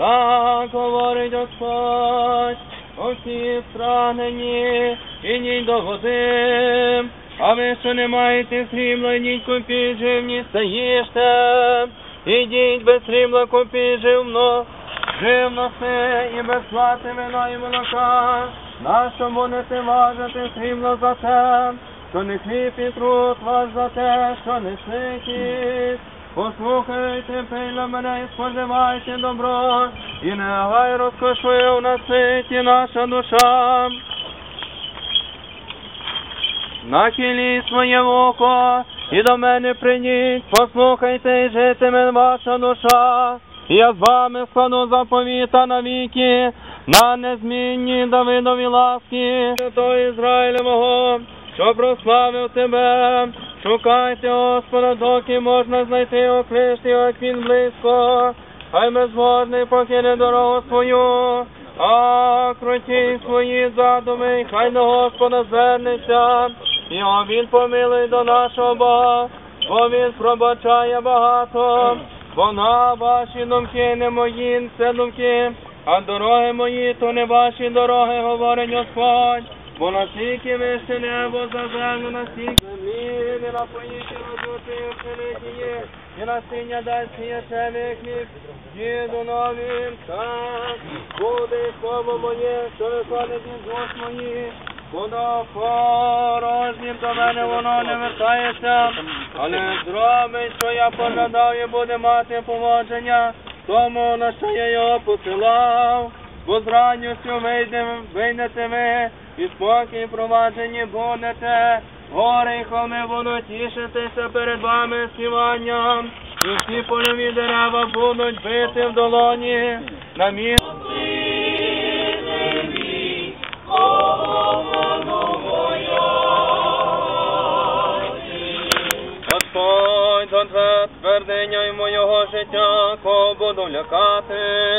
Так говорить Господь, оці странені, ідіть до води, а ви, що не маєте срібла, ідіть купіть живні, їжте, ідіть без срібла, купіть живно, живноси і без плати вина і молока, нащо будете важити срібло за те, що не хліб і труд вас за те, що не ситість. Послухайте, пильно мене і споживайте добро, і нехай розкошує в наситі наша душа. Нахиліть своє око, і до мене прийдіть, послухайте, і житиме ваша душа. Я з вами складу заповіта навіки, на незмінні Давидові ласки, Святого Ізраїлевого, що прославив тебе. Шукайте Господа, доки можна знайти оклишти, як він близько, хай безгодний покине дорогу свою, а круті свої задуми, хай до Господа звернеться, його він помилуй до нашого Бога, бо він пробачає багато, бо на ваші думки не мої, це думки, а дороги мої, то не ваші дороги, говорить Господь. Бо настільки вище небо за землю, настільки землі, не напоїти розлучив пшениці, і насіння дасть ячений хліб, діду новим, так, буде слово моє, що виходить із вуст моїх, Воно порожнім до мене воно не вертається, але зробить, що я поглядав і буде мати поводження, тому на що я його посилав, бо з ранністю вийдете ви, і спокій проваджені будете, гори й холми будуть тішитися перед вами співанням, і всі польові дерева будуть бити в долоні на місці. Господь твердиня й моєго життя, кого буду лякатись.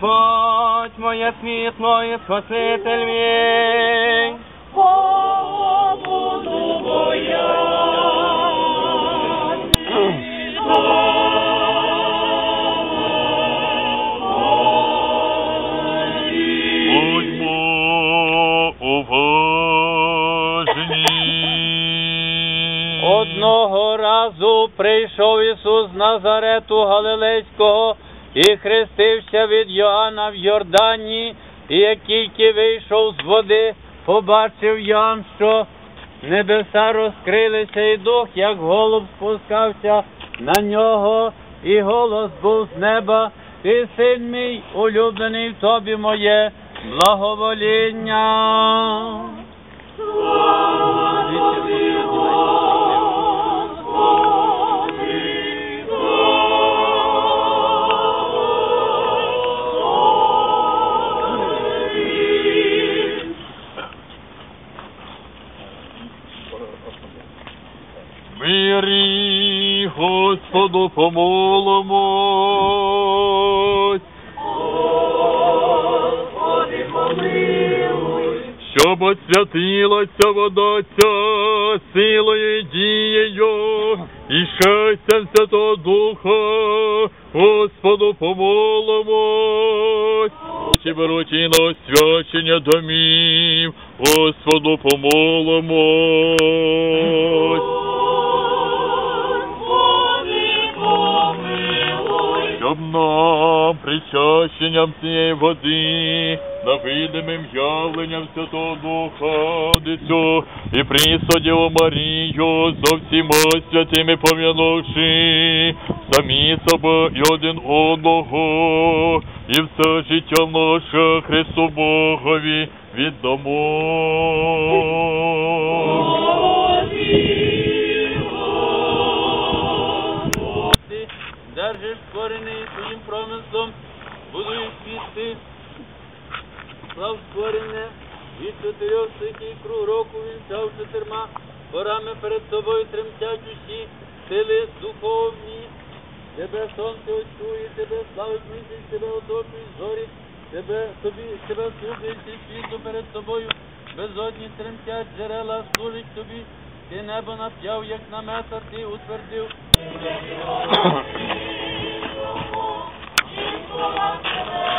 Господь моє світло і Спаситель мій. Кого буду боятись. Одного разу прийшов Ісус з Назарету Галилейського і хрестився від Йоанна в Йордані, і як тільки вийшов з води, побачив Ян, що небеса розкрилися, і дух, як голуб спускався на нього, і голос був з неба. Ти син мій, улюблений в тобі моє благовоління. Мирі Господу помолимось, Господи, помилуй. щоб освятилася вода ця силою і дією, і щастям Святого Духа, Господу помолимось. Чи беруть і на освячення домів, Господу помолимось. Помилуй. причащенням цієї води, на видимим явленням Святого Духа, Дитю і присудів Марію, зо всіма святими пом'янувши, самі себе і один одного, і все життя наше Христу Богові віддамо. Світи, слав створене, від чотирьох стихій круг року він взяв чотирма порами перед тобою тремтять усі сили духовні. Тебе сонце очує, тебе славить місяць, тебе оточують зорі, Тебе, тобі, тебе служить і світло перед тобою, безодні тремтять джерела служить тобі, ти небо нап'яв, як намета, ти утвердив. Що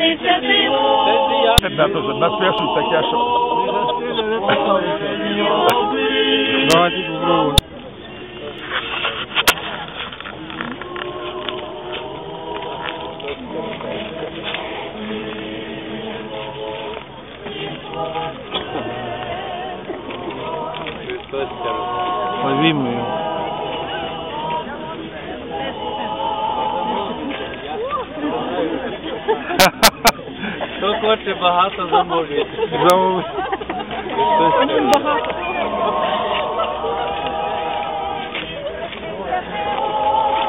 ні, хреститься ти, Ребята вже напишуть таке, що... Давайте попробуємо. Замовить. Замов...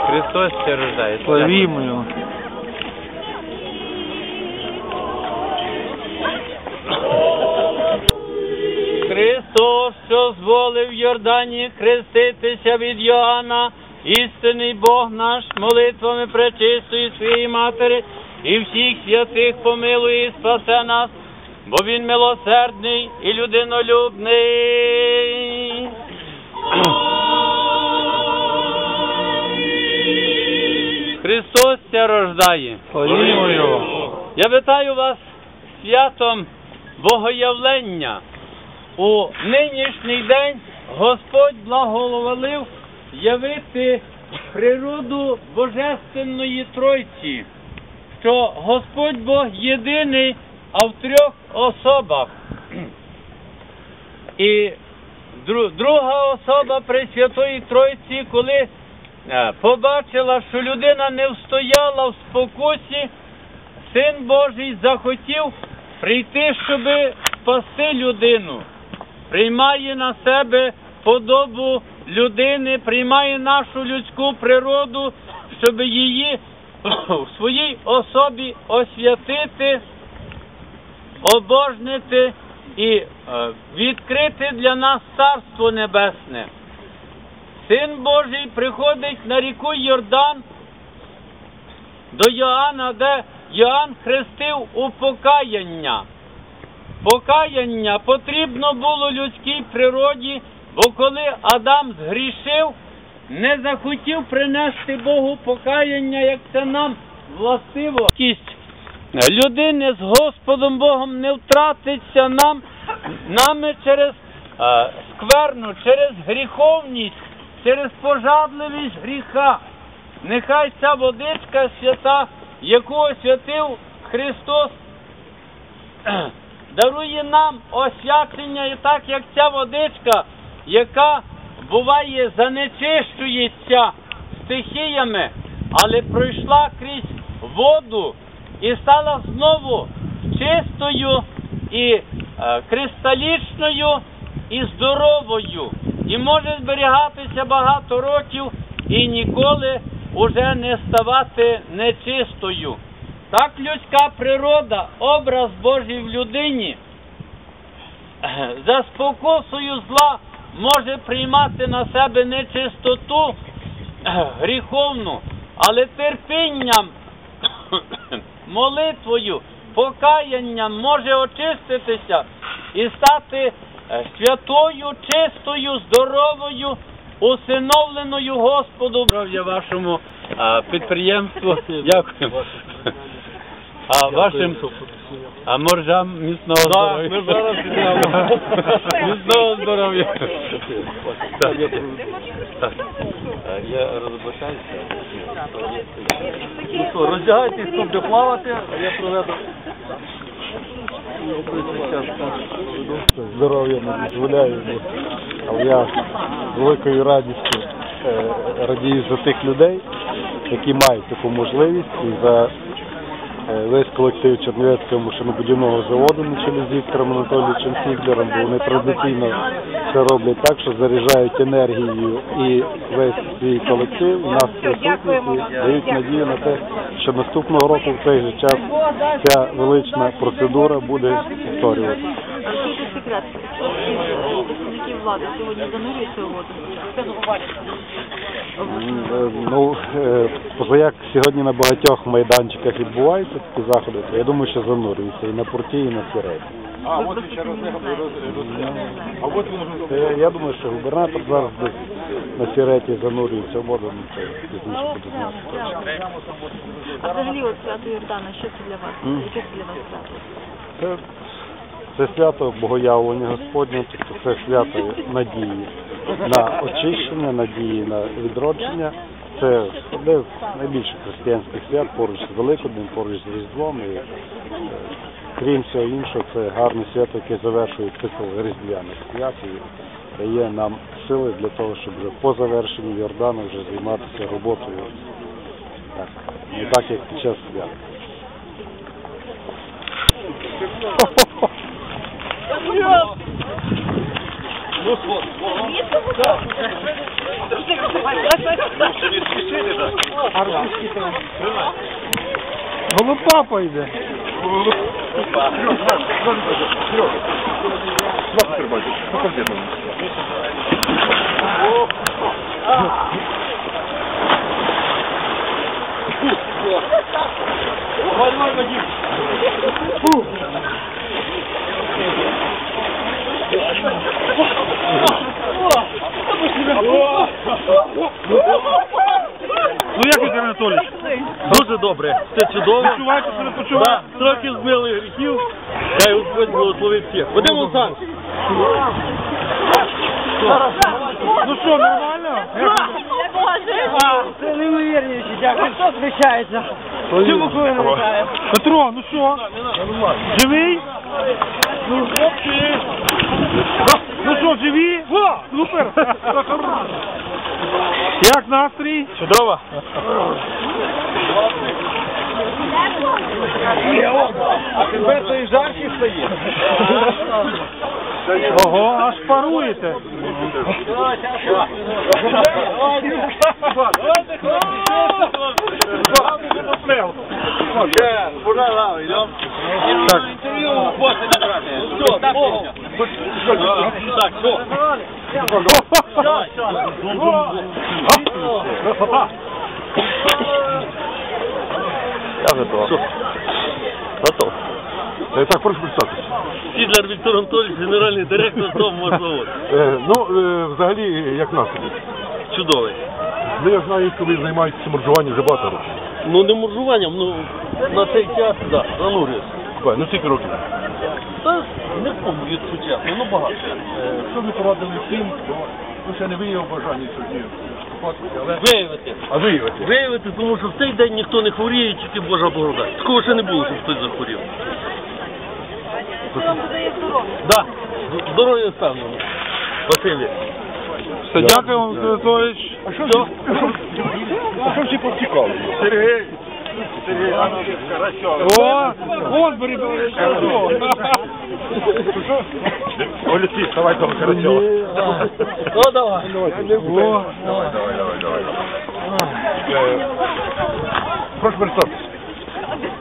Христос ще рождається. Славімо його. Христос, що зволив Йордані хреститися від Йоанна, істинний Бог наш, молитвами пречистої своєї матері і всіх святих помилує і спасе нас, бо Він милосердний і людинолюбний. Христос ся рождає. Я вітаю вас святом Богоявлення. У нинішній день Господь благоволив явити природу Божественної Тройці, що Господь Бог єдиний, а в трьох особах. І дру- друга особа Пресвятої Тройці, коли е, побачила, що людина не встояла в спокусі, Син Божий захотів прийти, щоб спасти людину. Приймає на себе подобу людини, приймає нашу людську природу, щоб її в своїй особі освятити, обожнити і е, відкрити для нас Царство Небесне. Син Божий приходить на ріку Йордан до Йоанна, де Йоанн хрестив у покаяння. Покаяння потрібно було людській природі, бо коли Адам згрішив, не захотів принести Богу покаяння, як це нам властиво. Людини з Господом Богом не втратиться нам, нами через е, скверну, через гріховність, через пожадливість гріха. Нехай ця водичка свята, яку освятив Христос, дарує нам освячення і так, як ця водичка, яка буває занечищується стихіями, але пройшла крізь воду і стала знову чистою і е, кристалічною і здоровою, і може зберігатися багато років і ніколи уже не ставати нечистою. Так людська природа, образ Божий в людині, за спокусою зла може приймати на себе нечистоту гріховну, але терпінням, молитвою, покаянням може очиститися і стати е, святою, чистою, здоровою, усиновленою Господу. Здоров'я вашому а, підприємству. Дякую. А вашим а моржам міцного здоров'я. Міцного здоров'я. Я розбачаюся. Ну що, роздягайтесь, хто плавати, а я проведу. здоров'я не дозволяє, бо- але я з великою радістю е, радію за тих людей, які мають таку можливість і за е, весь колектив Чернівецького машинобудівного заводу на чолі з Віктором Анатолійовичем Фіглером, бо вони традиційно це роблять так, що заряджають енергією і весь свій колектив, і нас присутніх, і дають надію на те, що наступного року в цей же час ця велична процедура буде повторюватися. Секрет? Влади сьогодні занурюються у воду. Е, Ну, е, позаяк сьогодні на багатьох майданчиках відбуваються такі заходи, то я думаю, що занурюються і на порті, і на сіреті. Ви просто цього не знаєте. Е, Я думаю, що губернатор зараз десь на сіреті занурюється в воду, ну це пізніше буде знати. А взагалі от свято Йордана, що це для вас? Яке це для вас свято? Це, це свято богоявлення Господня, тобто це свято надії на очищення, надії на відродження. Це одне з найбільших християнських свят поруч з Великоднем, поруч з Різдвом. І, е, крім всього іншого, це гарне свято, яке завершує цикл різдвяних свят і дає нам сили для того, щоб вже по завершенні Йордану вже займатися роботою так, не так, як під час свят. Голубпапа йде. Ну як Ігор Анатолійович? Дуже добре, все чудово. Відчуваєте себе почуваєте? Да, трохи змили гріхів, хай Господь благословить всіх. Вадим Олександрович, Ну що, нормально? Це неймовірніше, дякую. Хто звичається? Чому коли не літає? Петро, ну що? Живий? Ну, Ну що, живі? Супер! Як настрій? Чудово. А тебе той жаркий стає? Ого, аж паруєте. Так. Я готов. Готов. Так, прошу представитися. Фідлер Віктор Анатолійович, генеральний директор Томморзавод. Е, ну, е, взагалі, як настрій? Чудовий. Ну, я знаю, що ви займаєтеся моржуванням вже багато років. Ну не моржуванням, ну на цей час, да, занурююсь. Бай, Ну, скільки років? Та не помню, якщо чесно, ну багато. Що ви порадили всім, ну, ще не виявив бажання сьогодні але... Виявити. А виявити? Виявити, тому що в цей день ніхто не хворіє, тільки Божа благодать. Такого ще не було, щоб хтось захворів. Да, з- здоров'я впевнено. Спасибі. Все, дякую, Василь Анатолійович. А що, всі- а всі повтікали? Сергій. Сергій, О, вон бери, бери. Олексій, вставай до Карачова. Ну давай. Давай, давай, давай, давай. Е, Прошу представитися.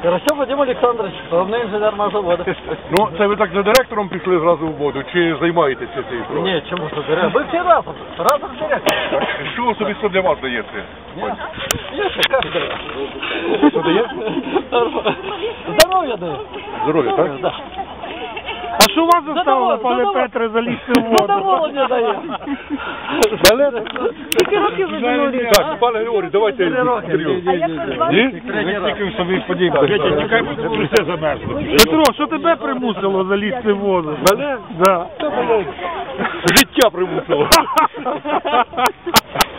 Хорошо, Вадим Олександрович, головний інженер заводу. Ну, це ви так за директором пішли зразу в воду, чи займаєтеся цією справою? Ні, чому це директор? Ви всі разом, разом директор. Так, Що особисто для вас дається? Є ще директор. Що дає? Здоров'я дає. Здоров'я, так? Да. Що вас заставило, пане задоволення. Петре, залізти в воду? Задоволення дає. Скільки років ви занурюєте? Так, пане Григорій, давайте інтерв'ю. А як ви звали? Ні? Ви тільки собі подібне. все замерзло. Петро, що тебе примусило залізти в воду? Мене? Да. Життя примусило.